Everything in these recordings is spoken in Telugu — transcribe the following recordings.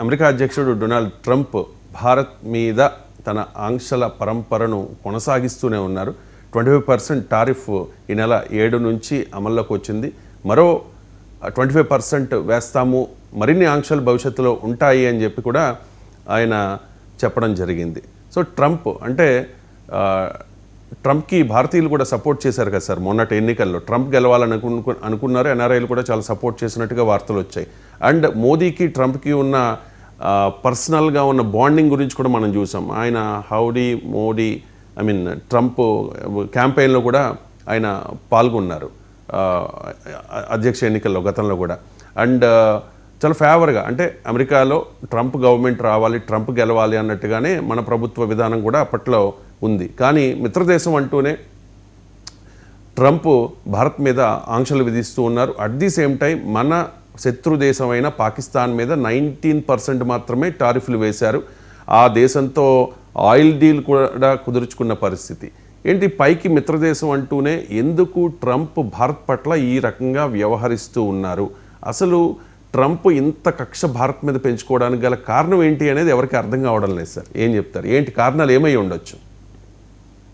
అమెరికా అధ్యక్షుడు డొనాల్డ్ ట్రంప్ భారత్ మీద తన ఆంక్షల పరంపరను కొనసాగిస్తూనే ఉన్నారు. ట్వంటీ ఫైవ్ పర్సెంట్ టారిఫ్ ఈ నెల ఏడు నుంచి అమల్లోకి వచ్చింది. మరో ట్వంటీ ఫైవ్ పర్సెంట్ వేస్తాము మరిన్ని ఆంక్షలు భవిష్యత్తులో ఉంటాయి అని చెప్పి కూడా ఆయన చెప్పడం జరిగింది. సో ట్రంప్ అంటే ట్రంప్కి భారతీయులు కూడా సపోర్ట్ చేశారు కదా సార్ మొన్నటి ఎన్నికల్లో. ట్రంప్ గెలవాలని అనుకున్నారు. ఎన్ఆర్ఐలు కూడా చాలా సపోర్ట్ చేసినట్టుగా వార్తలు వచ్చాయి. అండ్ మోదీకి ట్రంప్కి ఉన్న పర్సనల్గా ఉన్న బాండింగ్ గురించి కూడా మనం చూసాం. ఆయన howdy Modi I mean Trump క్యాంపెయిన్లో కూడా ఆయన పాల్గొన్నారు. అధ్యక్ష ఎన్నికల్లో గతంలో కూడా. అండ్ చాలా ఫేవర్గా అంటే అమెరికాలో ట్రంప్ గవర్నమెంట్ రావాలి ట్రంప్ గెలవాలి అన్నట్టుగానే మన ప్రభుత్వ విధానం కూడా అప్పట్లో ఉంది. కానీ మిత్రదేశం అంటూనే ట్రంప్ భారత్ మీద ఆంక్షలు విధిస్తూ ఉన్నారు. అట్ ది సేమ్ టైం మన శత్రు దేశమైన పాకిస్తాన్ మీద నైన్టీన్ పర్సెంట్ మాత్రమే టారిఫ్లు వేశారు. ఆ దేశంతో ఆయిల్ డీల్ కూడా కుదుర్చుకున్న పరిస్థితి. ఏంటి? పైకి మిత్రదేశం అంటూనే ఎందుకు ట్రంప్ భారత్ పట్ల ఈ రకంగా వ్యవహరిస్తూ ఉన్నారు? అసలు ట్రంప్ ఇంత కక్ష భారత్ మీద పెంచుకోవడానికి గల కారణం ఏంటి అనేది ఎవరికి అర్థం కావడం లేదు సార్. ఏం చెప్తారు? ఏంటి? కారణాలు ఏమై ఉండొచ్చు?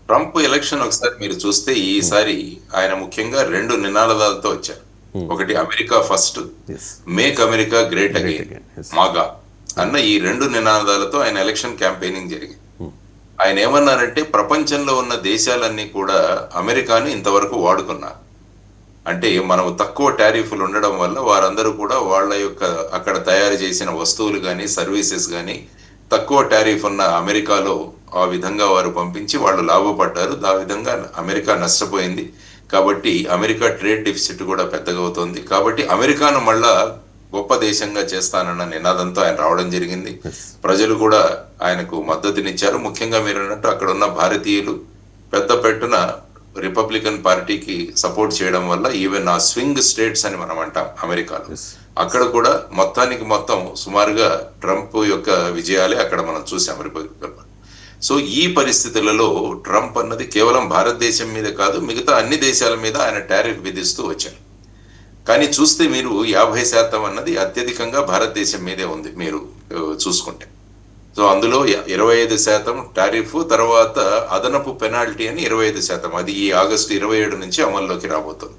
ట్రంప్ ఎలక్షన్ ఒకసారి మీరు చూస్తే ఈసారి ఆయన ముఖ్యంగా రెండు నినాదాలతో వచ్చారు. ఒకటి America first. Make America great again. MAGA. అన్న ఈ రెండు నినాదాలతో ఆయన ఎలక్షన్ క్యాంపెయినింగ్ జరిగింది. ఆయన ఏమన్నారంటే ప్రపంచంలో ఉన్న దేశాలన్నీ కూడా అమెరికాను ఇంతవరకు వాడుకున్నారు. అంటే మనం తక్కువ టారిఫ్లు ఉండడం వల్ల వారందరూ కూడా వాళ్ళ యొక్క అక్కడ తయారు చేసిన వస్తువులు కానీ సర్వీసెస్ కానీ తక్కువ టారిఫ్ ఉన్న అమెరికాలో ఆ విధంగా వారు పంపించి వాళ్ళు లాభపడ్డారు. ఆ విధంగా అమెరికా నష్టపోయింది. కాబట్టి అమెరికా ట్రేడ్ డెఫిసిట్ కూడా పెద్దగా అవుతుంది కాబట్టి అమెరికాను మళ్ళా గొప్ప దేశంగా చేస్తానన్న నినాదంతో ఆయన రావడం జరిగింది. ప్రజలు కూడా ఆయనకు మద్దతునిచ్చారు. ముఖ్యంగా మీరు అన్నట్టు అక్కడ ఉన్న భారతీయులు పెద్ద పెట్టున రిపబ్లికన్ పార్టీకి సపోర్ట్ చేయడం వల్ల ఈవెన్ ఆ స్వింగ్ స్టేట్స్ అని మనం అంటాం అమెరికాలో. అక్కడ కూడా మొత్తానికి మొత్తం సుమారుగా ట్రంప్ యొక్క విజయాలే అక్కడ మనం చూసాం రిపబ్లికన్ సో ఈ పరిస్థితులలో ట్రంప్ అన్నది కేవలం భారతదేశం మీద కాదు మిగతా అన్ని దేశాల మీద ఆయన టారిఫ్ విధిస్తూ వచ్చారు. కానీ చూస్తే మీరు యాభై శాతం అన్నది అత్యధికంగా భారతదేశం మీదే ఉంది మీరు చూసుకుంటే. సో అందులో ఇరవై ఐదు శాతం టారిఫ్ తర్వాత అదనపు పెనాల్టీ అని ఇరవై ఐదు శాతం. అది ఈ ఆగస్టు ఇరవై ఏడు నుంచి అమల్లోకి రాబోతుంది.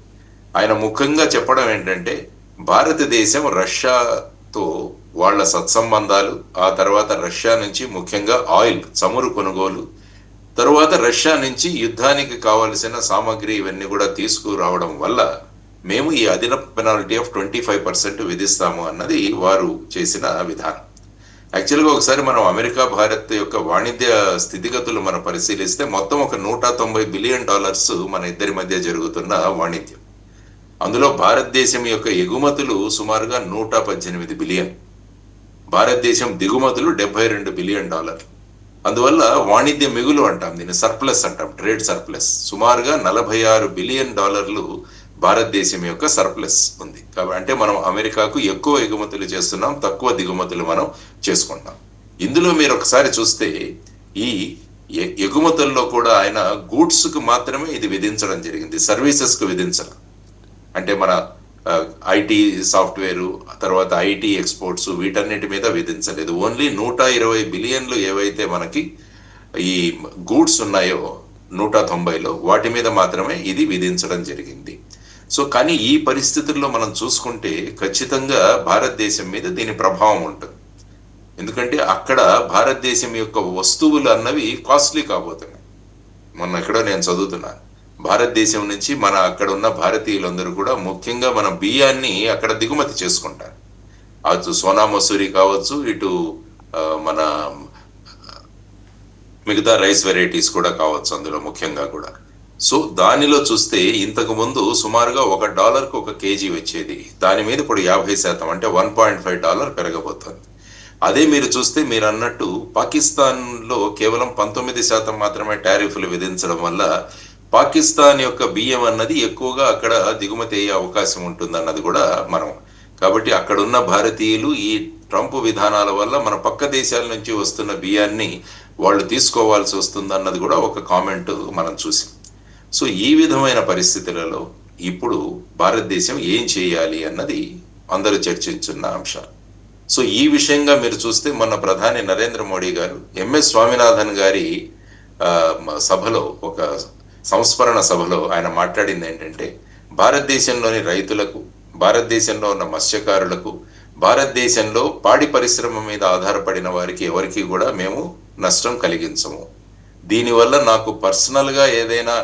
ఆయన ముఖ్యంగా చెప్పడం ఏంటంటే భారతదేశం రష్యాతో వాళ్ళ సత్సంబంధాలు ఆ తర్వాత రష్యా నుంచి ముఖ్యంగా ఆయిల్ చమురు కొనుగోలు తరువాత రష్యా నుంచి యుద్ధానికి కావలసిన సామాగ్రి ఇవన్నీ కూడా తీసుకురావడం వల్ల మేము ఈ అధిన penalty of twenty five percent విధిస్తాము అన్నది వారు చేసిన విధానం. యాక్చువల్గా ఒకసారి మనం అమెరికా భారత్ యొక్క వాణిజ్య స్థితిగతులు మనం పరిశీలిస్తే మొత్తం ఒక నూట తొంభై బిలియన్ డాలర్స్ మన ఇద్దరి మధ్య జరుగుతున్న వాణిజ్యం. అందులో భారతదేశం యొక్క ఎగుమతులు సుమారుగా నూట పద్దెనిమిది బిలియన్. భారతదేశం దిగుమతులు డెబ్బై రెండు బిలియన్ డాలర్లు. అందువల్ల వాణిజ్య మిగులు అంటాం దీన్ని సర్ప్లస్ అంటాం ట్రేడ్ సర్ప్లస్. సుమారుగా నలభై ఆరు బిలియన్ డాలర్లు భారతదేశం యొక్క సర్ప్లస్ ఉంది. కాబట్టి అంటే మనం అమెరికాకు ఎక్కువ ఎగుమతులు చేస్తున్నాం తక్కువ దిగుమతులు మనం చేసుకుంటాం. ఇందులో మీరు ఒకసారి చూస్తే ఈ ఎగుమతుల్లో కూడా ఆయన గూడ్స్కు మాత్రమే ఇది విధించడం జరిగింది సర్వీసెస్కు విధించడం. అంటే మన ఐటీ సాఫ్ట్వేర్ తర్వాత ఐటీ ఎక్స్పోర్ట్స్ వీటన్నిటి మీద విధించలేదు. ఓన్లీ నూట ఇరవై బిలియన్లు ఏవైతే మనకి ఈ గూడ్స్ ఉన్నాయో నూట తొంభైలో వాటి మీద మాత్రమే ఇది విధించడం జరిగింది. సో కానీ ఈ పరిస్థితుల్లో మనం చూసుకుంటే ఖచ్చితంగా భారతదేశం మీద దీని ప్రభావం ఉంటుంది. ఎందుకంటే అక్కడ భారతదేశం యొక్క వస్తువులు అన్నవి కాస్ట్లీ కాబోతున్నాయి. మొన్న ఎక్కడో నేను చదువుతున్నాను. భారతదేశం నుంచి మన అక్కడ ఉన్న భారతీయులందరూ కూడా ముఖ్యంగా మన బియ్యాన్ని అక్కడ దిగుమతి చేసుకుంటారు. అటు సోనా మసూరి కావచ్చు ఇటు మన మిగతా రైస్ వెరైటీస్ కూడా కావచ్చు అందులో ముఖ్యంగా కూడా. సో దానిలో చూస్తే ఇంతకు ముందు సుమారుగా ఒక డాలర్కు ఒక కేజీ వచ్చేది. దాని మీద ఇప్పుడు యాభై శాతం అంటే వన్ పాయింట్ ఫైవ్ డాలర్ పెరగబోతోంది. అదే మీరు చూస్తే మీరు అన్నట్టు పాకిస్తాన్లో కేవలం పంతొమ్మిది శాతం మాత్రమే టారిఫ్లు విధించడం వల్ల పాకిస్తాన్ యొక్క బియ్యం అన్నది ఎక్కువగా అక్కడ దిగుమతి అయ్యే అవకాశం ఉంటుందన్నది కూడా మనం. కాబట్టి అక్కడున్న భారతీయులు ఈ ట్రంప్ విధానాల వల్ల మన పక్క దేశాల నుంచి వస్తున్న బియ్యాన్ని వాళ్ళు తీసుకోవాల్సి వస్తుంది అన్నది కూడా ఒక కామెంట్ మనం చూసాం. సో ఈ విధమైన పరిస్థితులలో ఇప్పుడు భారతదేశం ఏం చేయాలి అన్నది అందరూ చర్చించున్న అంశాలు సో ఈ విషయంగా మీరు చూస్తే మొన్న ప్రధాని నరేంద్ర మోడీ గారు ఎంఎస్ స్వామినాథన్ గారి సభలో ఒక సంస్మరణ సభలో ఆయన మాట్లాడింది ఏంటంటే భారతదేశంలోని రైతులకు భారతదేశంలో ఉన్న మత్స్యకారులకు భారతదేశంలో పాడి పరిశ్రమ మీద ఆధారపడిన వారికి ఎవరికి కూడా మేము నష్టం కలిగించము. దీనివల్ల నాకు పర్సనల్గా ఏదైనా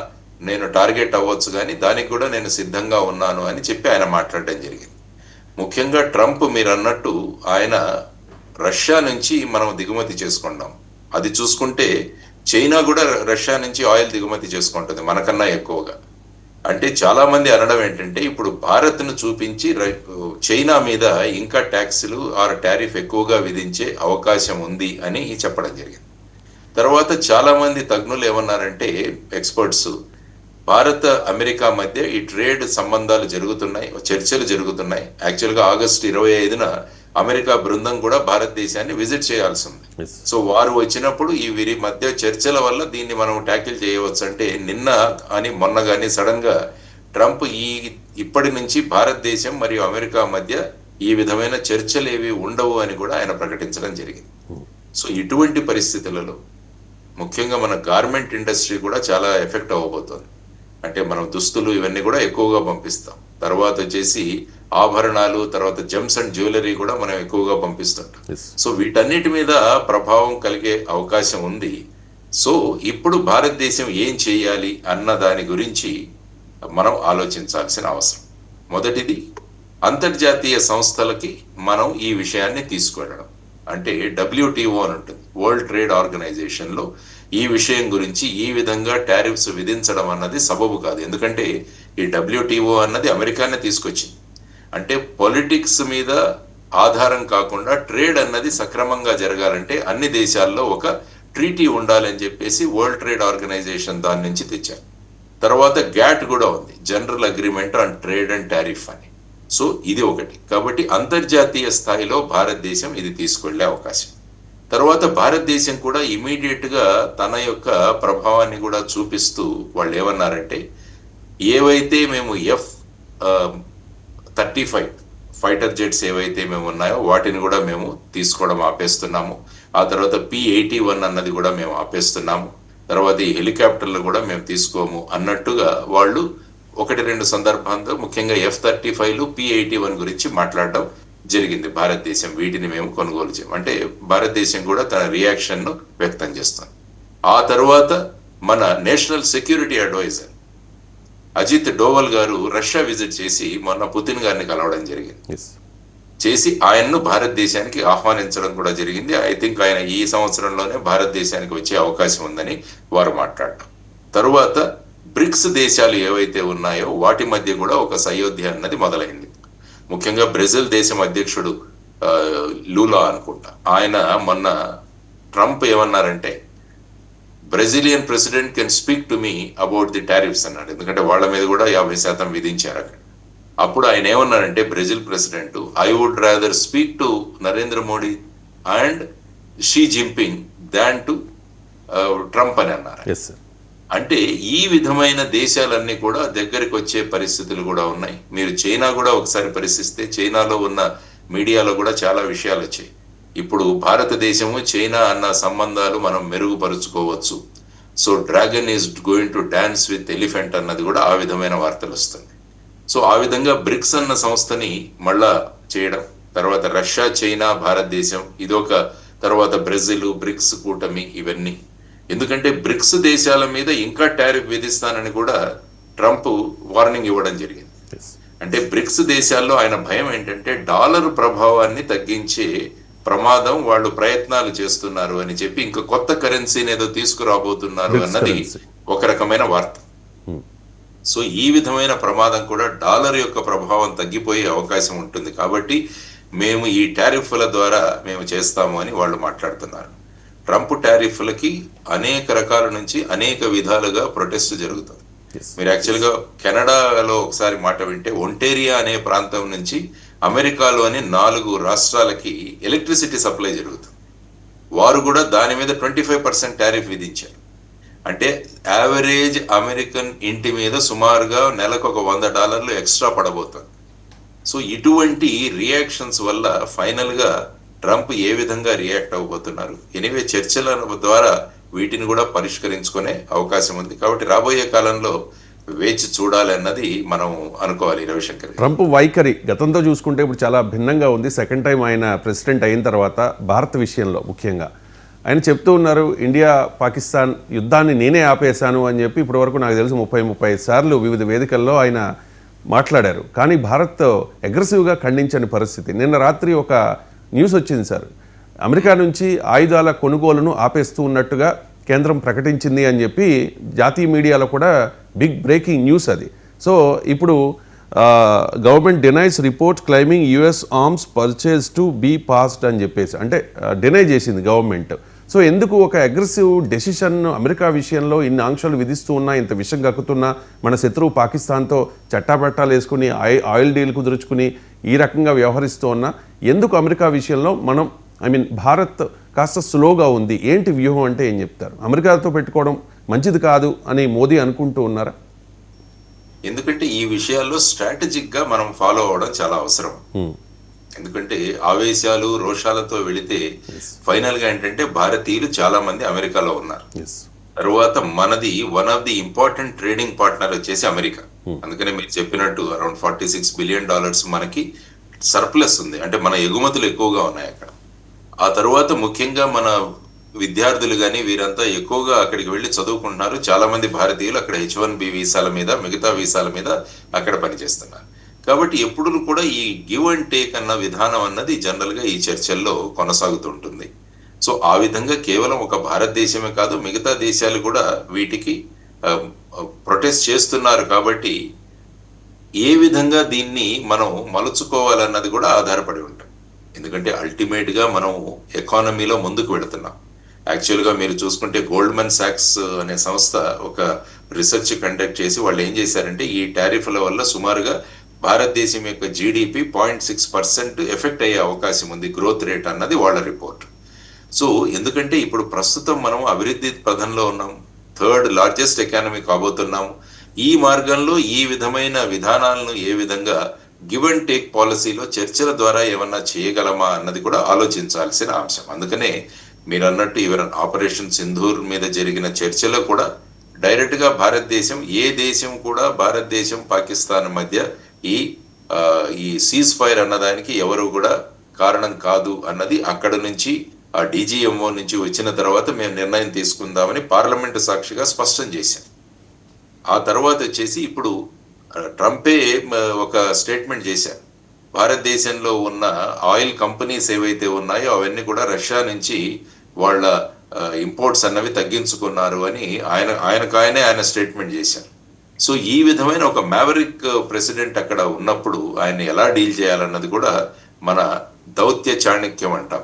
నేను టార్గెట్ అవ్వచ్చు కానీ దానికి కూడా నేను సిద్ధంగా ఉన్నాను అని చెప్పి ఆయన మాట్లాడడం జరిగింది. ముఖ్యంగా ట్రంప్ మీరు అన్నట్టు ఆయన రష్యా నుంచి మనం దిగుమతి చేసుకుంటాం అది చూసుకుంటే చైనా కూడా రష్యా నుంచి ఆయిల్ దిగుమతి చేసుకుంటుంది మనకన్నా ఎక్కువగా. అంటే చాలా మంది అనడం ఏంటంటే ఇప్పుడు భారత్ను చూపించి రై- చైనా మీద ఇంకా ట్యాక్సులు ఆర్ టారిఫ్ ఎక్కువగా విధించే అవకాశం ఉంది అని చెప్పడం జరిగింది. తర్వాత చాలా మంది తజ్ఞులు ఏమన్నారంటే ఎక్స్పర్ట్స్ భారత్ అమెరికా మధ్య ఈ ట్రేడ్ సంబంధాలు జరుగుతున్నాయి చర్చలు జరుగుతున్నాయి. యాక్చువల్గా ఆగస్టు ఇరవై ఐదున అమెరికా బృందం కూడా భారతదేశాన్ని విజిట్ చేయాల్సి ఉంది. సో వారు వచ్చినప్పుడు ఈ వీరి మధ్య చర్చల వల్ల దీన్ని మనం ట్యాకిల్ చేయవచ్చు. అంటే నిన్న అని మొన్న కానీ సడన్గా ట్రంప్ ఈ ఇప్పటి నుంచి భారతదేశం మరియు అమెరికా మధ్య ఈ విధమైన చర్చలు ఏవి ఉండవు అని కూడా ఆయన ప్రకటించడం జరిగింది. సో ఇటువంటి పరిస్థితులలో ముఖ్యంగా మన గార్మెంట్ ఇండస్ట్రీ కూడా చాలా ఎఫెక్ట్ అవ్వబోతోంది. అంటే మనం దుస్తులు ఇవన్నీ కూడా ఎక్కువగా పంపిస్తాం. తర్వాత వచ్చేసి ఆభరణాలు తర్వాత జెమ్స్ అండ్ జ్యువెలరీ కూడా మనం ఎక్కువగా పంపిస్తుంటాం. సో వీటన్నిటి మీద ప్రభావం కలిగే అవకాశం ఉంది. సో ఇప్పుడు భారతదేశం ఏం చేయాలి అన్న దాని గురించి మనం ఆలోచించాల్సిన అవసరం. మొదటిది అంతర్జాతీయ సంస్థలకి మనం ఈ విషయాన్ని తీసుకువెళ్ళడం. అంటే డబ్ల్యూటిఓ అని ఉంటుంది. వరల్డ్ ట్రేడ్ ఆర్గనైజేషన్లో ఈ విషయం గురించి ఈ విధంగా టారిఫ్స్ విధించడం అన్నది సబబు కాదు. ఎందుకంటే ఈ డబ్ల్యూటిఓ అన్నది అమెరికానే తీసుకొచ్చింది. అంటే పొలిటిక్స్ మీద ఆధారం కాకుండా ట్రేడ్ అన్నది సక్రమంగా జరగాలంటే అన్ని దేశాల్లో ఒక ట్రీటీ ఉండాలని చెప్పేసి వరల్డ్ ట్రేడ్ ఆర్గనైజేషన్ దాని నుంచి తెచ్చారు. తర్వాత గ్యాట్ కూడా ఉంది general agreement on trade and tariff అని. సో ఇది ఒకటి. కాబట్టి అంతర్జాతీయ స్థాయిలో భారతదేశం ఇది తీసుకెళ్ళే అవకాశం. తర్వాత భారతదేశం కూడా ఇమీడియట్గా తన యొక్క ప్రభావాన్ని కూడా చూపిస్తూ వాళ్ళు ఏమన్నారంటే ఏవైతే మేము F thirty five fighter jets ఏవైతే మేము ఉన్నాయో వాటిని కూడా మేము తీసుకోవడం ఆపేస్తున్నాము. ఆ తర్వాత పి ఎయిటీ వన్ అన్నది కూడా మేము ఆపేస్తున్నాము. తర్వాత ఈ హెలికాప్టర్లు కూడా మేము తీసుకోము అన్నట్టుగా వాళ్ళు ఒకటి రెండు సందర్భాల్లో ముఖ్యంగా ఎఫ్ థర్టీ ఫైవ్లు పి ఎయిటీ వన్ గురించి మాట్లాడడం జరిగింది భారతదేశం. వీటిని మేము కొనుగోలు చేయం. అంటే భారతదేశం కూడా తన రియాక్షన్ను వ్యక్తం చేస్తుంది. ఆ తర్వాత మన national security advisor Ajit Doval garu Russia visit చేసి మొన్న పుతిన్ గారిని కలవడం జరిగింది. చేసి ఆయన్ను భారతదేశానికి ఆహ్వానించడం కూడా జరిగింది. ఐ థింక్ ఆయన ఈ సంవత్సరంలోనే భారతదేశానికి వచ్చే అవకాశం ఉందని వారు మాట్లాడటం. తరువాత బ్రిక్స్ దేశాలు ఏవైతే ఉన్నాయో వాటి మధ్య కూడా ఒక సయోధ్య అన్నది మొదలైంది. ముఖ్యంగా బ్రెజిల్ దేశం అధ్యక్షుడు లూలా అనుకుంటా. ఆయన మొన్న ట్రంప్ ఏమన్నారంటే Brazilian president can speak to me about the tariffs అన్నాడు. ఎందుకంటే వాళ్ళ మీద కూడా యాభై శాతం విధించారు అక్కడ. అప్పుడు ఆయన ఏమన్నారంటే Brazil president I would rather speak to Narendra Modi and Xi Jinping than to Trump అని అన్నారు అంటే ఈ విధమైన దేశాలన్నీ కూడా దగ్గరికి వచ్చే పరిస్థితులు కూడా ఉన్నాయి. మీరు చైనా కూడా ఒకసారి పరిశీలిస్తే చైనాలో ఉన్న మీడియాలో కూడా చాలా విషయాలు వచ్చాయి. ఇప్పుడు భారతదేశము చైనా అన్న సంబంధాలు మనం మెరుగుపరుచుకోవచ్చు. So dragon is going to dance with elephant అన్నది కూడా ఆ విధమైన వార్తలు వస్తుంది సో ఆ విధంగా బ్రిక్స్ అన్న సంస్థని మళ్ళా చేయడం తర్వాత రష్యా చైనా భారతదేశం ఇదొక తర్వాత బ్రెజిల్ బ్రిక్స్ కూటమి ఇవన్నీ. ఎందుకంటే బ్రిక్స్ దేశాల మీద ఇంకా టారిఫ్ విధిస్తానని కూడా ట్రంప్ వార్నింగ్ ఇవ్వడం జరిగింది. అంటే బ్రిక్స్ దేశాల్లో ఆయన భయం ఏంటంటే డాలర్ ప్రభావాన్ని తగ్గించే ప్రమాదం వాళ్ళు ప్రయత్నాలు చేస్తున్నారు అని చెప్పి ఇంకా కొత్త కరెన్సీని ఏదో తీసుకురాబోతున్నారు అన్నది. ఒక రకమైన వార్త. సో ఈ విధమైన ప్రమాదం కూడా డాలర్ యొక్క ప్రభావం తగ్గిపోయే అవకాశం ఉంటుంది కాబట్టి మేము ఈ టారిఫ్ల ద్వారా మేము చేస్తాము అని వాళ్ళు మాట్లాడుతున్నారు. ట్రంప్ టారిఫ్లకి అనేక రకాల నుంచి అనేక విధాలుగా ప్రొటెస్ట్ జరుగుతుంది. మీరు యాక్చువల్గా కెనడాలో ఒకసారి మాట వింటే ఒంటేరియా అనే ప్రాంతం నుంచి అమెరికాలోని నాలుగు రాష్ట్రాలకి ఎలక్ట్రిసిటీ సప్లై జరుగుతుంది. వారు కూడా దాని మీద ట్వంటీ ఫైవ్ పర్సెంట్ టారిఫ్ విధించారు. అంటే యావరేజ్ అమెరికన్ ఇంటి మీద సుమారుగా నెలకు ఒక వంద డాలర్లు ఎక్స్ట్రా పడబోతుంది. సో ఇటువంటి రియాక్షన్స్ వల్ల ఫైనల్గా ట్రంప్ ఏ విధంగా రియాక్ట్ అవ్వబోతున్నారు? ఎనివే చర్చల ద్వారా వీటిని కూడా పరిష్కరించుకునే అవకాశం ఉంది. కాబట్టి రాబోయే కాలంలో వేచి చూడాలి అన్నది మనం అనుకోవాలి రవిశంకర్ ట్రంప్ వైఖరి గతంతో చూసుకుంటే ఇప్పుడు చాలా భిన్నంగా ఉంది. సెకండ్ టైం ఆయన ప్రెసిడెంట్ అయిన తర్వాత భారత్ విషయంలో ముఖ్యంగా. ఆయన చెప్తూ ఉన్నారు ఇండియా పాకిస్తాన్ యుద్ధాన్ని నేనే ఆపేశాను అని చెప్పి ఇప్పటివరకు నాకు తెలిసి ముప్పై ముప్పై సార్లు వివిధ వేదికల్లో ఆయన మాట్లాడారు. కానీ భారత్ అగ్రెసివ్గా ఖండించని పరిస్థితి. నిన్న రాత్రి ఒక న్యూస్ వచ్చింది సార్. అమెరికా నుంచి ఆయుధాల కొనుగోలును ఆపేస్తూ ఉన్నట్టుగా కేంద్రం ప్రకటించింది అని చెప్పి జాతీయ మీడియాలో కూడా బిగ్ బ్రేకింగ్ న్యూస్ అది. సో ఇప్పుడు government denies report claiming US arms purchase to be passed అని చెప్పేసి అంటే డినై చేసింది గవర్నమెంట్ సో ఎందుకు ఒక అగ్రెసివ్ డెసిషన్ అమెరికా విషయంలో ఇన్ని ఆంక్షలు విధిస్తూ ఉన్నా ఇంత విషం కక్కుతున్నా మన శత్రువు పాకిస్తాన్తో చట్టాబట్టాలు వేసుకుని ఆయి ఆయిల్ డీల్ కుదుర్చుకుని ఈ రకంగా వ్యవహరిస్తూ ఉన్నా ఎందుకు అమెరికా విషయంలో మనం ఐ మీన్ భారత్ కాస్త స్లోగా ఉంది ఏంటి వ్యూహం అంటే ఏం చెప్తారు? అమెరికాతో పెట్టుకోవడం మంచిది కాదు అని మోదీ అనుకుంటూ ఉన్నారా? ఎందుకంటే ఈ విషయాల్లో స్ట్రాటజిక్గా మనం ఫాలో అవడం చాలా అవసరం. ఎందుకంటే ఆవేశాలు రోషాలతో వెళితే ఫైనల్గా ఏంటంటే భారతీయులు చాలా మంది అమెరికాలో ఉన్నారు. తరువాత మనది one of the important trading partner వచ్చేసి అమెరికా. అందుకనే మీరు చెప్పినట్టు around forty six billion dollars మనకి సర్ప్లస్ ఉంది. అంటే మన ఎగుమతులు ఎక్కువగా ఉన్నాయి అక్కడ. ఆ తరువాత ముఖ్యంగా మన విద్యార్థులు కానీ వీరంతా ఎక్కువగా అక్కడికి వెళ్ళి చదువుకుంటున్నారు. చాలా మంది భారతీయులు అక్కడ హెచ్ వన్ బి వీసాల మీద మిగతా వీసాల మీద అక్కడ పనిచేస్తున్నారు. కాబట్టి ఎప్పుడు కూడా ఈ గివ్ అండ్ టేక్ అన్న విధానం అన్నది జనరల్గా ఈ చర్చల్లో కొనసాగుతుంటుంది. సో ఆ విధంగా కేవలం ఒక భారతదేశమే కాదు మిగతా దేశాలు కూడా వీటికి ప్రొటెస్ట్ చేస్తున్నారు కాబట్టి ఏ విధంగా దీన్ని మనం మలుచుకోవాలన్నది కూడా ఆధారపడి ఉంటాం ఎందుకంటే అల్టిమేట్గా మనం ఎకానమీలో ముందుకు వెళుతున్నాం. యాక్చువల్గా మీరు చూసుకుంటే గోల్డ్మన్ సాక్స్ అనే సంస్థ ఒక రీసెర్చ్ కండక్ట్ చేసి వాళ్ళు ఏం చేశారంటే ఈ టారిఫ్ల వల్ల సుమారుగా భారతదేశం యొక్క GDP point six percent effect అయ్యే అవకాశం ఉంది గ్రోత్ రేట్ అన్నది వాళ్ళ రిపోర్ట్ సో ఎందుకంటే ఇప్పుడు ప్రస్తుతం మనం అభివృద్ధి పథంలో ఉన్నాం థర్డ్ లార్జెస్ట్ ఎకానమీ కాబోతున్నాము ఈ మార్గంలో ఈ విధమైన విధానాలను ఏ విధంగా గివ్ అండ్ టేక్ పాలసీలో చర్చల ద్వారా ఏమన్నా చేయగలమా అన్నది కూడా ఆలోచించాల్సిన అంశం. అందుకనే మీరు అన్నట్టు ఈవెన్ ఆపరేషన్ సింధూర్ మీద జరిగిన చర్చలో కూడా డైరెక్ట్గా భారతదేశం ఏ దేశం కూడా భారతదేశం పాకిస్తాన్ మధ్య ఈ ఈ సీజ్ ఫైర్ అన్నదానికి ఎవరు కూడా కారణం కాదు అన్నది అక్కడ నుంచి ఆ డీజీఎంఓ నుంచి వచ్చిన తర్వాత మేము నిర్ణయం తీసుకుందామని పార్లమెంటు సాక్షిగా స్పష్టం చేశాం. ఆ తర్వాత వచ్చేసి ఇప్పుడు ట్రంపే ఒక స్టేట్మెంట్ చేశారు. భారతదేశంలో ఉన్న ఆయిల్ కంపెనీస్ ఏవైతే ఉన్నాయో అవన్నీ కూడా రష్యా నుంచి వాళ్ళ ఇంపోర్ట్స్ అన్నవి తగ్గించుకున్నారు అని ఆయన ఆయనకు ఆయన స్టేట్మెంట్ చేశారు. సో ఈ విధమైన ఒక మ్యావరిక్ ప్రెసిడెంట్ అక్కడ ఉన్నప్పుడు ఆయన ఎలా డీల్ చేయాలన్నది కూడా మన దౌత్య చాణక్యం అంటాం.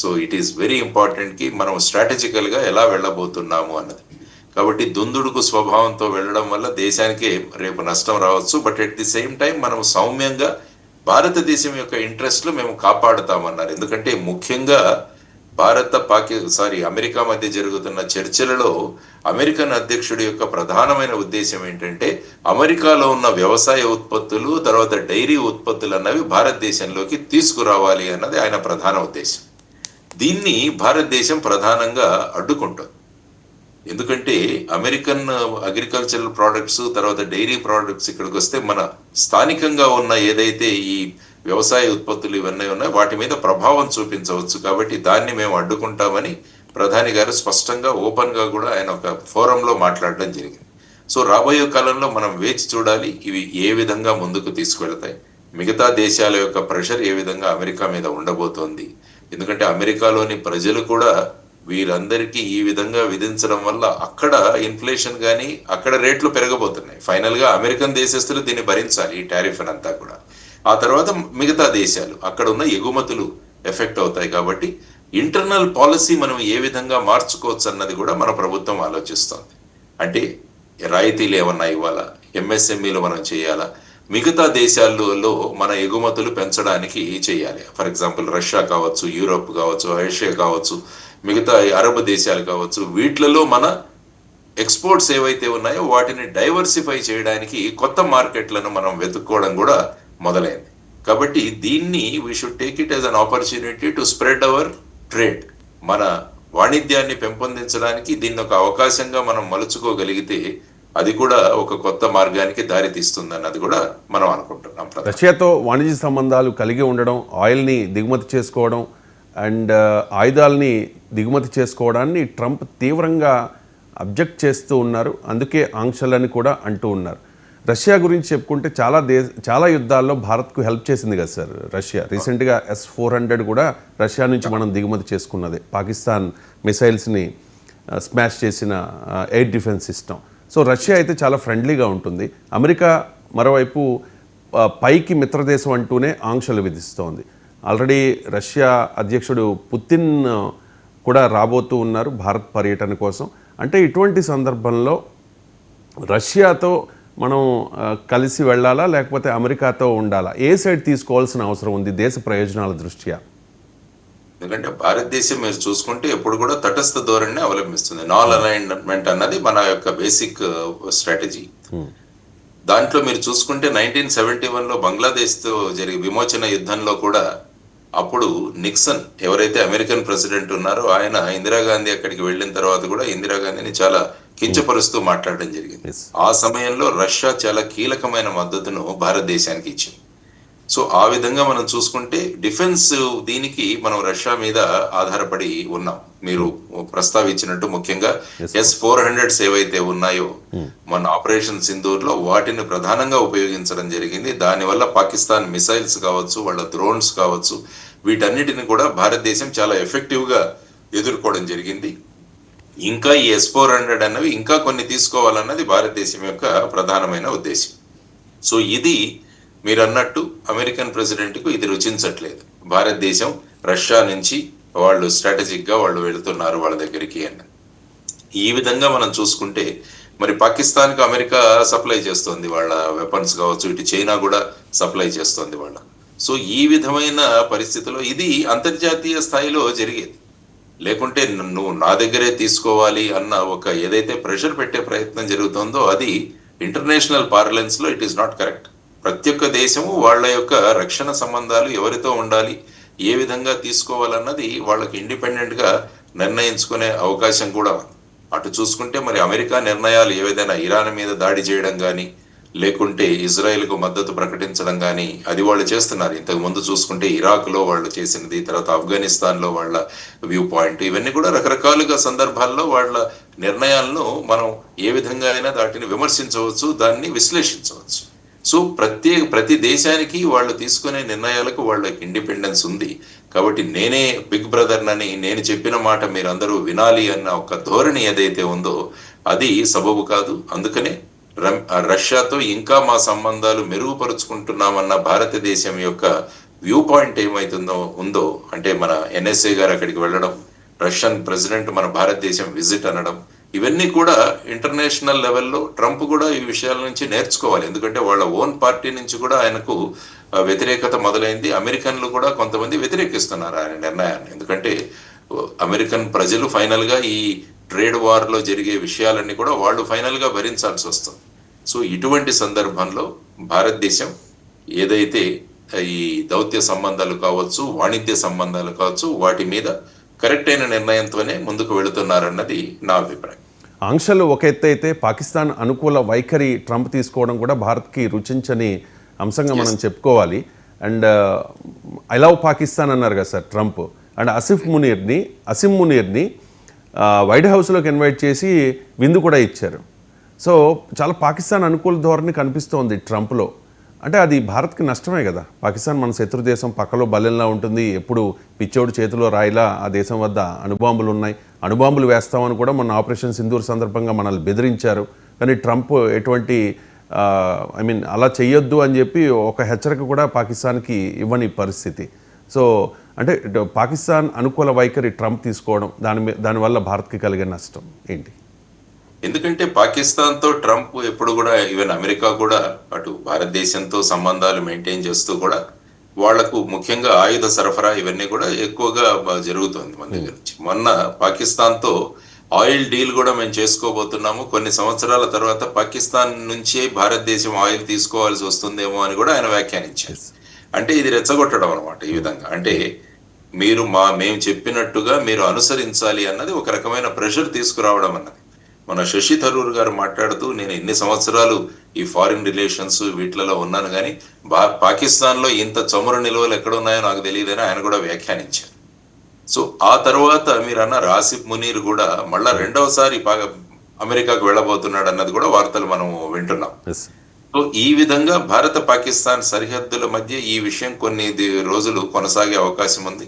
సో ఇట్ ఈస్ వెరీ ఇంపార్టెంట్కి మనం స్ట్రాటజికల్గా ఎలా వెళ్ళబోతున్నాము అన్నది. కాబట్టి దుందుడుకు స్వభావంతో వెళ్ళడం వల్ల దేశానికి రేపు నష్టం రావచ్చు. But at the same time మనం సౌమ్యంగా భారతదేశం యొక్క ఇంట్రెస్ట్లు మేము కాపాడుతామన్నారు. ఎందుకంటే ముఖ్యంగా భారత పాకి సారీ అమెరికా మధ్య జరుగుతున్న చర్చలలో అమెరికన్ అధ్యక్షుడి యొక్క ప్రధానమైన ఉద్దేశం ఏంటంటే అమెరికాలో ఉన్న వ్యవసాయ ఉత్పత్తులు తర్వాత డైరీ ఉత్పత్తులు అన్నవి భారతదేశంలోకి తీసుకురావాలి అన్నది ఆయన ప్రధాన ఉద్దేశం. దీన్ని భారతదేశం ప్రధానంగా అడ్డుకుంటుంది. ఎందుకంటే అమెరికన్ అగ్రికల్చరల్ ప్రోడక్ట్స్ తర్వాత డైరీ ప్రోడక్ట్స్ ఇక్కడికి వస్తే మన స్థానికంగా ఉన్న ఏదైతే ఈ వ్యవసాయ ఉత్పత్తులు ఇవన్నీ ఉన్నాయి. వాటి మీద ప్రభావం చూపించవచ్చు. కాబట్టి దాన్ని మేము అడ్డుకుంటామని ప్రధాని గారు స్పష్టంగా ఓపెన్గా కూడా ఆయన ఒక ఫోరంలో మాట్లాడడం జరిగింది. సో రాబోయే కాలంలో మనం వేచి చూడాలి ఇవి ఏ విధంగా ముందుకు తీసుకువెళతాయి మిగతా దేశాల యొక్క ప్రెషర్ ఏ విధంగా అమెరికా మీద ఉండబోతోంది. ఎందుకంటే అమెరికాలోని ప్రజలు కూడా వీరందరికీ ఈ విధంగా విధించడం వల్ల అక్కడ ఇన్ఫ్లేషన్ కానీ అక్కడ రేట్లు పెరగబోతున్నాయి. ఫైనల్గా అమెరికన్ దేశస్తులు దీన్ని భరించాలి ఈ టారిఫ్ అంతా కూడా. ఆ తర్వాత మిగతా దేశాలు అక్కడ ఉన్న ఎగుమతులు ఎఫెక్ట్ అవుతాయి కాబట్టి ఇంటర్నల్ పాలసీ మనం ఏ విధంగా మార్చుకోవచ్చు అన్నది కూడా మన ప్రభుత్వం ఆలోచిస్తుంది. అంటే రాయితీలు ఏమన్నా ఇవ్వాలా? ఎంఎస్ఎంఈలు మనం చేయాలా? మిగతా దేశాల్లో మన ఎగుమతులు పెంచడానికి చేయాలి. ఫర్ ఎగ్జాంపుల్ రష్యా కావచ్చు యూరోప్ కావచ్చు ఏషియా కావచ్చు మిగతా అరబ్ దేశాలు కావచ్చు వీటిలలో మన ఎక్స్పోర్ట్స్ ఏవైతే ఉన్నాయో వాటిని డైవర్సిఫై చేయడానికి కొత్త మార్కెట్లను మనం వెతుక్కోవడం కూడా మొదలైంది. కాబట్టి దీన్ని we should take it as an opportunity to spread our trade మన వాణిజ్యాన్ని పెంపొందించడానికి దీన్ని ఒక అవకాశంగా మనం మలుచుకోగలిగితే అది కూడా ఒక కొత్త మార్గానికి దారి తీస్తుందన్నది కూడా మనం అనుకుంటున్నాం రష్యాతో వాణిజ్య సంబంధాలు కలిగి ఉండడం ఆయిల్ని దిగుమతి చేసుకోవడం అండ్ ఆయుధాలని దిగుమతి చేసుకోవడాన్ని ట్రంప్ తీవ్రంగా అబ్జెక్ట్ చేస్తూ ఉన్నారు. అందుకే ఆంక్షలని కూడా అంటూ ఉన్నారు. రష్యా గురించి చెప్పుకుంటే చాలా దేశ చాలా యుద్ధాల్లో భారత్కు హెల్ప్ చేసింది కదా సార్ రష్యా. రీసెంట్గా ఎస్ ఫోర్ హండ్రెడ్ కూడా రష్యా నుంచి మనం దిగుమతి చేసుకున్నదే. పాకిస్తాన్ మిసైల్స్ని స్మాష్ చేసిన air defence system so Russia అయితే చాలా ఫ్రెండ్లీగా ఉంటుంది. అమెరికా మరోవైపు పైకి మిత్రదేశం అంటూనే ఆంక్షలు విధిస్తోంది. ఆల్రెడీ రష్యా అధ్యక్షుడు పుతిన్ కూడా రాబోతూ ఉన్నారు భారత్ పర్యటన కోసం. అంటే ఇటువంటి సందర్భంలో రష్యాతో మనం కలిసి వెళ్ళాలా లేకపోతే అమెరికాతో ఉండాలా? ఏ సైడ్ తీసుకోవాల్సిన అవసరం ఉంది దేశ ప్రయోజనాల దృష్ట్యా? ఎందుకంటే భారతదేశం మీరు చూసుకుంటే ఎప్పుడు కూడా తటస్థ ధోరణిని అవలంబిస్తుంది. నాన్ అలైన్మెంట్ అన్నది మన యొక్క బేసిక్ స్ట్రాటజీ దాంట్లో మీరు చూసుకుంటే నైన్టీన్ సెవెంటీ వన్లో బంగ్లాదేశ్తో జరిగే విమోచన యుద్ధంలో కూడా అప్పుడు నిక్సన్ ఎవరైతే అమెరికన్ ప్రెసిడెంట్ ఉన్నారో ఆయన ఇందిరాగాంధీ అక్కడికి వెళ్ళిన తర్వాత కూడా ఇందిరాగాంధీని చాలా కించపరుస్తూ మాట్లాడడం జరిగింది. ఆ సమయంలో రష్యా చాలా కీలకమైన మద్దతును భారతదేశానికి ఇచ్చింది. సో ఆ విధంగా మనం చూసుకుంటే డిఫెన్స్ దీనికి మనం రష్యా మీద ఆధారపడి ఉన్నాం. మీరు ప్రస్తావించినట్టు ముఖ్యంగా ఎస్ ఫోర్ హండ్రెడ్స్ ఏవైతే ఉన్నాయో మన ఆపరేషన్ సింధూర్లో వాటిని ప్రధానంగా ఉపయోగించడం జరిగింది. దానివల్ల పాకిస్తాన్ మిసైల్స్ కావచ్చు వాళ్ళ డ్రోన్స్ కావచ్చు వీటన్నిటిని కూడా భారతదేశం చాలా ఎఫెక్టివ్గా ఎదుర్కోవడం జరిగింది. ఇంకా ఈ ఎస్ ఫోర్ హండ్రెడ్ అన్నవి ఇంకా కొన్ని తీసుకోవాలన్నది భారతదేశం యొక్క ప్రధానమైన ఉద్దేశం. సో ఇది మీరు అన్నట్టు అమెరికన్ ప్రెసిడెంట్కు ఇది రుచించట్లేదు. భారతదేశం రష్యా నుంచి వాళ్ళు స్ట్రాటజిక్గా వాళ్ళు వెళుతున్నారు వాళ్ళ దగ్గరికి అని. ఈ విధంగా మనం చూసుకుంటే మరి పాకిస్తాన్కు అమెరికా సప్లై చేస్తుంది వాళ్ళ వెపన్స్ కావచ్చు ఇటు చైనా కూడా సప్లై చేస్తుంది వాళ్ళ. సో ఈ విధమైన పరిస్థితిలో ఇది అంతర్జాతీయ స్థాయిలో జరిగేది. లేకుంటే నువ్వు నా దగ్గరే తీసుకోవాలి అన్న ఒక ఏదైతే ప్రెషర్ పెట్టే ప్రయత్నం జరుగుతుందో అది ఇంటర్నేషనల్ పార్లెన్స్లో ఇట్ ఈస్ నాట్ కరెక్ట్. ప్రతి ఒక్క దేశము వాళ్ళ యొక్క రక్షణ సంబంధాలు ఎవరితో ఉండాలి ఏ విధంగా తీసుకోవాలన్నది వాళ్ళకి ఇండిపెండెంట్గా నిర్ణయించుకునే అవకాశం కూడా అటు చూసుకుంటే మరి అమెరికా నిర్ణయాలు ఏదైనా ఇరాన్ మీద దాడి చేయడం కానీ లేకుంటే ఇజ్రాయెల్కు మద్దతు ప్రకటించడం కానీ అది వాళ్ళు చేస్తున్నారు. ఇంతకు ముందు చూసుకుంటే ఇరాక్లో వాళ్ళు చేసినది తర్వాత ఆఫ్ఘనిస్తాన్లో వాళ్ళ వ్యూ పాయింట్ ఇవన్నీ కూడా రకరకాలుగా సందర్భాల్లో వాళ్ళ నిర్ణయాలను మనం ఏ విధంగా అయినా వాటిని విమర్శించవచ్చు దాన్ని విశ్లేషించవచ్చు. సో ప్రత్యేక ప్రతి దేశానికి వాళ్ళు తీసుకునే నిర్ణయాలకు వాళ్ళకి ఇండిపెండెన్స్ ఉంది. కాబట్టి నేనే బిగ్ బ్రదర్నని నేను చెప్పిన మాట మీరందరూ వినాలి అన్న ఒక ధోరణి ఏదైతే ఉందో అది సబబు కాదు. అందుకనే రష్యాతో ఇంకా మా సంబంధాలు మెరుగుపరుచుకుంటున్నామన్న భారతదేశం యొక్క వ్యూ పాయింట్ ఏమైతుందో ఉందో అంటే మన ఎన్ఎస్ఏ గారు అక్కడికి వెళ్ళడం రష్యన్ ప్రెసిడెంట్ మన భారతదేశం విజిట్ అనడం ఇవన్నీ కూడా ఇంటర్నేషనల్ లెవెల్లో ట్రంప్ కూడా ఈ విషయాల నుంచి నేర్చుకోవాలి. ఎందుకంటే వాళ్ళ ఓన్ పార్టీ నుంచి కూడా ఆయనకు వ్యతిరేకత మొదలైంది. అమెరికన్లు కూడా కొంతమంది వ్యతిరేకిస్తున్నారు ఆయన నిర్ణయాన్ని. ఎందుకంటే అమెరికన్ ప్రజలు ఫైనల్గా ఈ ట్రేడ్ వార్లో జరిగే విషయాలన్నీ కూడా వాళ్ళు ఫైనల్గా భరించాల్సి వస్తుంది. సో ఇటువంటి సందర్భంలో భారతదేశం ఏదైతే ఈ దౌత్య సంబంధాలు కావచ్చు వాణిజ్య సంబంధాలు కావచ్చు వాటి మీద కరెక్ట్ అయిన నిర్ణయంతోనే ముందుకు వెళుతున్నారన్నది నా అభిప్రాయం. ఆంక్షలు ఒక ఎత్తు అయితే పాకిస్తాన్ అనుకూల వైఖరి ట్రంప్ తీసుకోవడం కూడా భారత్కి రుచించని అంశంగా మనం చెప్పుకోవాలి. అండ్ ఐ లవ్ పాకిస్తాన్ అన్నారు కదా సార్ ట్రంప్. అండ్ అసిఫ్ మునీర్ని అసిమ్ మునీర్ని వైట్ హౌస్లోకి ఇన్వైట్ చేసి విందు కూడా ఇచ్చారు. సో చాలా పాకిస్తాన్ అనుకూల ధోరణి కనిపిస్తోంది ట్రంప్లో. అంటే అది భారత్కి నష్టమే కదా. పాకిస్తాన్ మన శత్రు దేశం పక్కలో బలెల్లా ఉంటుంది. ఎప్పుడు పిచ్చోడు చేతిలో రాయిలా ఆ దేశం వద్ద అణుబాంబులు ఉన్నాయి. అణుబాంబులు వేస్తామని కూడా మన ఆపరేషన్ సింధూర్ సందర్భంగా మనల్ని బెదిరించారు. కానీ ట్రంప్ ఎటువంటి ఐ మీన్ అలా చేయొద్దు అని చెప్పి ఒక హెచ్చరిక కూడా పాకిస్తాన్కి ఇవ్వని పరిస్థితి. సో అంటే పాకిస్తాన్ అనుకూల వైఖరి ట్రంప్ తీసుకోవడం దాని దానివల్ల భారత్కి కలిగే నష్టం ఏంటి? ఎందుకంటే పాకిస్తాన్తో ట్రంప్ ఎప్పుడు కూడా ఈవెన్ అమెరికా కూడా అటు భారతదేశంతో సంబంధాలు మెయింటైన్ చేస్తూ కూడా వాళ్ళకు ముఖ్యంగా ఆయుధ సరఫరా ఇవన్నీ కూడా ఎక్కువగా జరుగుతుంది మన దగ్గర నుంచి. మొన్న పాకిస్తాన్తో ఆయిల్ డీల్ కూడా మేము చేసుకోబోతున్నాము. కొన్ని సంవత్సరాల తర్వాత పాకిస్తాన్ నుంచే భారతదేశం ఆయిల్ తీసుకోవాల్సి వస్తుందేమో అని కూడా ఆయన వ్యాఖ్యానించారు. అంటే ఇది రెచ్చగొట్టడం అనమాట ఈ విధంగా. అంటే మీరు మా మేము చెప్పినట్టుగా మీరు అనుసరించాలి అన్నది ఒక రకమైన ప్రెషర్ తీసుకురావడం అన్నది. మన శశి థరూర్ గారు మాట్లాడుతూ నేను ఎన్ని సంవత్సరాలు ఈ ఫారిన్ రిలేషన్స్ వీటిలలో ఉన్నాను కానీ బా పాకిస్తాన్లో ఇంత చమురు నిల్వలు ఎక్కడ ఉన్నాయో నాకు తెలియదని ఆయన కూడా వ్యాఖ్యానించారు. సో ఆ తర్వాత మీరు రాసిఫ్ మునీర్ కూడా మళ్ళా రెండవసారి అమెరికాకు వెళ్ళబోతున్నాడు అన్నది కూడా వార్తలు మనం వింటున్నాం. ఈ విధంగా భారత పాకిస్తాన్ సరిహద్దుల మధ్య ఈ విషయం కొన్ని రోజులు కొనసాగే అవకాశం ఉంది.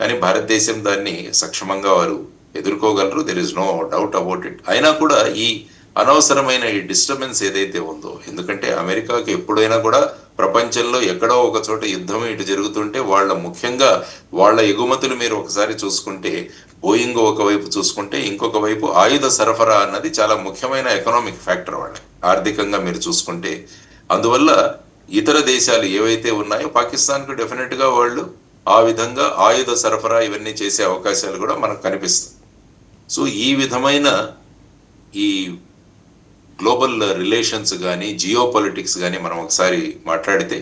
కానీ భారతదేశం దాన్ని సక్షమంగా వారు ఎదుర్కోగలరు. There is no doubt about it అయినా కూడా ఈ అనవసరమైన ఈ డిస్టర్బెన్స్ ఏదైతే ఉందో ఎందుకంటే అమెరికాకి ఎప్పుడైనా కూడా ప్రపంచంలో ఎక్కడో ఒక చోట యుద్ధం ఇటు జరుగుతుంటే వాళ్ళ ముఖ్యంగా వాళ్ళ ఎగుమతులు మీరు ఒకసారి చూసుకుంటే బోయింగ్ ఒకవైపు చూసుకుంటే ఇంకొక వైపు ఆయుధ సరఫరా అన్నది చాలా ముఖ్యమైన ఎకనామిక్ ఫ్యాక్టర్ వాళ్ళకి. ఆర్థికంగా మీరు చూసుకుంటే. అందువల్ల ఇతర దేశాలు ఏవైతే ఉన్నాయో పాకిస్తాన్కు డెఫినెట్గా వాళ్ళు ఆ విధంగా ఆయుధ సరఫరా ఇవన్నీ చేసే అవకాశాలు కూడా మనకు కనిపిస్తాయి. సో ఈ విధమైన ఈ గ్లోబల్ రిలేషన్స్ కానీ జియో పొలిటిక్స్ కానీ మనం ఒకసారి మాట్లాడితే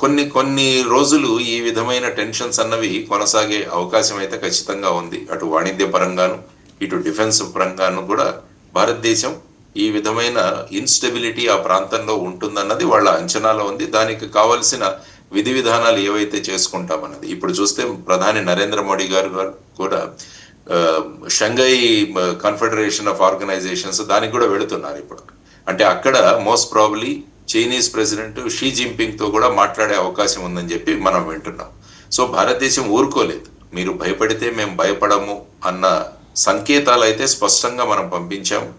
కొన్ని కొన్ని రోజులు ఈ విధమైన టెన్షన్స్ అన్నవి కొనసాగే అవకాశం అయితే ఖచ్చితంగా ఉంది. అటు వాణిజ్య పరంగాను ఇటు డిఫెన్స్ పరంగాను కూడా భారతదేశం ఈ విధమైన ఇన్స్టెబిలిటీ ఆ ప్రాంతంలో ఉంటుందన్నది వాళ్ళ అంచనాలో ఉంది. దానికి కావలసిన విధి విధానాలు ఏవైతే చేసుకుంటామన్నది. ఇప్పుడు చూస్తే ప్రధాని నరేంద్ర మోడీ గారు కూడా షంఘై కన్ఫెడరేషన్ ఆఫ్ ఆర్గనైజేషన్స్ దానికి కూడా వెళుతున్నారు ఇప్పుడు. అంటే అక్కడ most probably Chinese president Xi జింపింగ్తో కూడా మాట్లాడే అవకాశం ఉందని చెప్పి మనం వింటున్నాం. సో భారతదేశం ఊరుకోలేదు. మీరు భయపడితే మేము భయపడము అన్న సంకేతాలు అయితే స్పష్టంగా మనం పంపించాము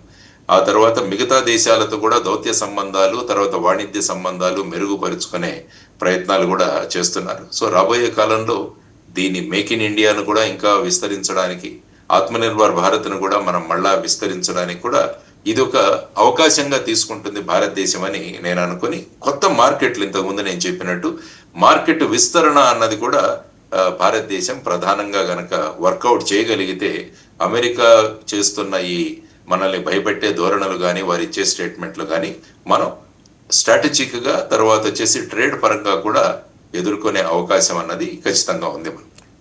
ఆ తర్వాత మిగతా దేశాలతో కూడా దౌత్య సంబంధాలు తర్వాత వాణిజ్య సంబంధాలు మెరుగుపరుచుకునే ప్రయత్నాలు కూడా చేస్తున్నారు. సో రాబోయే కాలంలో దీన్ని మేక్ ఇన్ ఇండియాను కూడా ఇంకా విస్తరించడానికి ఆత్మనిర్భర్ భారత్ను కూడా మనం మళ్ళా విస్తరించడానికి కూడా ఇది ఒక అవకాశంగా తీసుకుంటుంది భారతదేశం అని నేను అనుకుని కొత్త మార్కెట్లు ఇంతకుముందు నేను చెప్పినట్టు మార్కెట్ విస్తరణ అన్నది కూడా భారతదేశం ప్రధానంగా గనక వర్కౌట్ చేయగలిగితే అమెరికా చేస్తున్న ఈ మనల్ని భయపెట్టే ధోరణులు కానీ వారు ఇచ్చే స్టేట్మెంట్లు కానీ మనం స్ట్రాటజిక్గా తర్వాత వచ్చేసి ట్రేడ్ పరంగా కూడా ఎదుర్కొనే అవకాశం అన్నది ఖచ్చితంగా ఉంది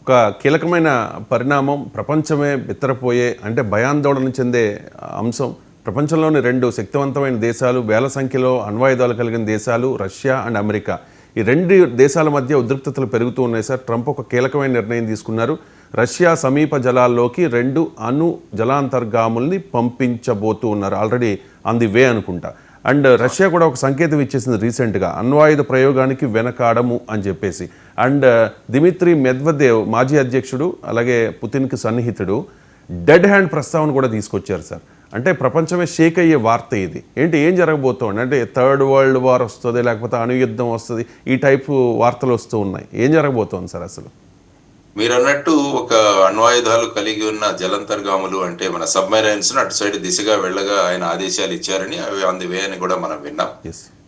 ఒక కీలకమైన పరిణామం ప్రపంచమే బిత్తరపోయే అంటే భయాందోళన చెందే అంశం. ప్రపంచంలోని రెండు శక్తివంతమైన దేశాలు వేల సంఖ్యలో అణ్వాయుధాలు కలిగిన దేశాలు రష్యా అండ్ అమెరికా. ఈ రెండు దేశాల మధ్య ఉద్రిక్తతలు పెరుగుతూ ఉన్నాయి సార్. ట్రంప్ ఒక కీలకమైన నిర్ణయం తీసుకున్నారు. రష్యా సమీప జలాల్లోకి రెండు అణు జలాంతర్గాముల్ని పంపించబోతూ ఉన్నారు. ఆల్రెడీ ఆన్ ది వే అనుకుంటా. అండ్ రష్యా కూడా ఒక సంకేతం ఇచ్చేసింది రీసెంట్గా అణ్వాయుధ ప్రయోగానికి వెనకాడము అని చెప్పేసి. అండ్ uh, దిమిత్రి మెద్వదేవ్ మాజీ అధ్యక్షుడు అలాగే పుతిన్కి సన్నిహితుడు డెడ్ హ్యాండ్ ప్రస్తావన కూడా తీసుకొచ్చారు సార్. అంటే ప్రపంచమే షేక్ అయ్యే వార్త ఇది. ఏంటి ఏం జరగబోతోంది? అంటే థర్డ్ వరల్డ్ వార్ వస్తుంది లేకపోతే అణుయుద్ధం వస్తుంది ఈ టైపు వార్తలు వస్తూ ఉన్నాయి. ఏం జరగబోతోంది సార్ అసలు? మీరు అన్నట్టు ఒక అణ్వాయుధాలు కలిగి ఉన్న జలంతర్గాములు అంటే మన సబ్మెరైన్స్ అటు సైడ్ దిశగా వెళ్ళగా ఆయన ఆదేశాలు ఇచ్చారని అవి అంది వే అని కూడా మనం విన్నాం.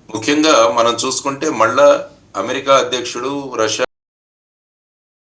ముఖ్యంగా మనం చూసుకుంటే మళ్ళా అమెరికా అధ్యక్షుడు రష్యా